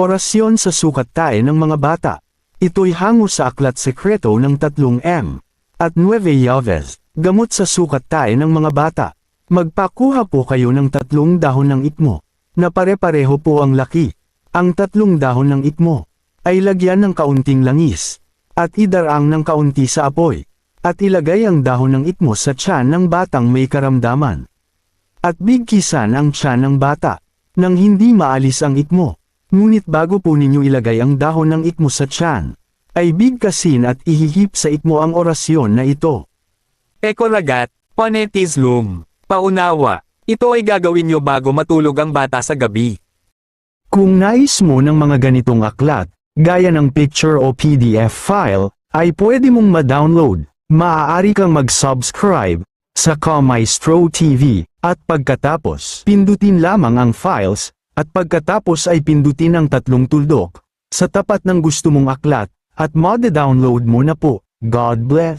Orasyon sa sukat tae ng mga bata. Ito'y hango sa aklat sekreto ng tatlong M. At Nueve Llaves, gamot sa sukat tae ng mga bata. Magpakuha po kayo ng tatlong dahon ng itmo, na pare-pareho po ang laki. Ang tatlong dahon ng itmo, ay lagyan ng kaunting langis, at idarang ng kaunti sa apoy, at ilagay ang dahon ng itmo sa tiyan ng batang may karamdaman. At bigkisan ang tiyan ng bata, nang hindi maalis ang itmo. Ngunit bago po ninyo ilagay ang dahon ng itmo sa tiyan, ay bigkasin at ihihip sa itmo ang orasyon na ito. Panetis Lum. Paunawa, ito ay gagawin nyo bago matulog ang bata sa gabi. Kung nais mo ng mga ganitong aklat, gaya ng picture o PDF file, ay pwede mong ma-download. Maaari kang mag-subscribe sa Comaestro TV, at pagkatapos, pindutin lamang ang files, at pagkatapos ay pindutin ang tatlong tuldok, sa tapat ng gusto mong aklat, at ma-download mo na po. God bless.